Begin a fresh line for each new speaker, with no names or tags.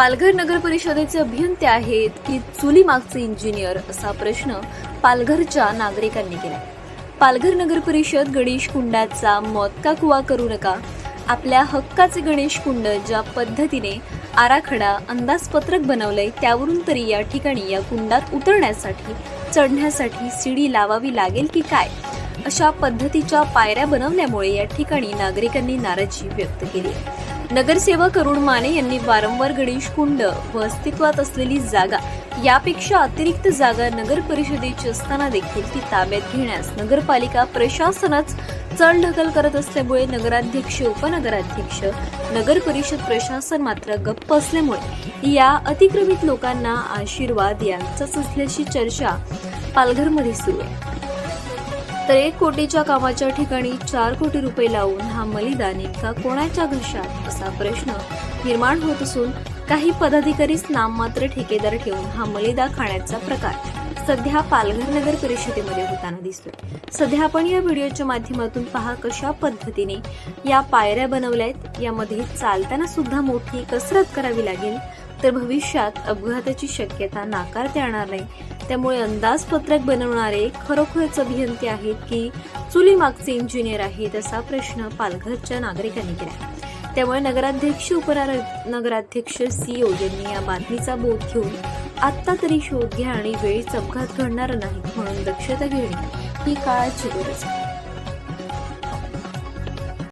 पालघर नगर परिषदेचे अभियंते आहेत की चुली मागचे इंजिनियर असा प्रश्न पालघरच्या नागरिकांनी केला पालघर नगर परिषद गणेश कुंडाचा मोदका कुवा करू नका? आपल्या हक्काचे गणेश कुंड ज्या पद्धतीने आराखडा अंदाजपत्रक बनवलंय त्यावरून तरी या ठिकाणी या कुंडात उतरण्यासाठी चढण्यासाठी शिडी लावावी लागेल की काय? अशा पद्धतीच्या पायऱ्या बनवल्यामुळे या ठिकाणी नागरिकांनी नाराजी व्यक्त केली नगरसेवक अरुण माने यांनी वारंवार गणेश कुंड व अस्तित्वात असलेली जागा यापेक्षा अतिरिक्त जागा नगर परिषदेची असताना देखील ती ताब्यात घेण्यास नगरपालिका प्रशासनच चढढकल करत असल्यामुळे नगराध्यक्ष उपनगराध्यक्ष नगर परिषद प्रशासन मात्र गप्प असल्यामुळे या अतिक्रमित लोकांना आशीर्वाद यांचाच असल्याची चर्चा पालघरमध्ये सुरू आहे. तर एक कोटीच्या कामाच्या ठिकाणी चार कोटी रुपये लावून हा मलिदा नेमका कोणाच्या घशात असा प्रश्न निर्माण होत असून काही पदाधिकारीच नाममात्र ठेकेदार ठेवून हा मलिदा खाण्याचा प्रकार सध्या पालघर नगर परिषदेमध्ये होताना दिसतोय. सध्या आपण या व्हिडिओच्या माध्यमातून पहा कशा पद्धतीने या पायऱ्या बनवल्या आहेत यामध्ये चालताना सुद्धा मोठी कसरत करावी लागेल. तर भविष्यात अपघाताची शक्यता नाकारता येणार नाही. त्यामुळे अंदाजपत्रक बनवणारे खरोखरच अभियंते आहेत की चुली मागचे इंजिनियर आहेत असा प्रश्न पालघरच्या नागरिकांनी केला. त्यामुळे नगराध्यक्ष उपनगर नगराध्यक्ष सीओ यांनी या बातमीचा बोध घेऊन आत्ता तरी शोध घ्या आणि वेळीच अपघात घडणार नाही म्हणून दक्षता घेणे ही काळाची गरज आहे.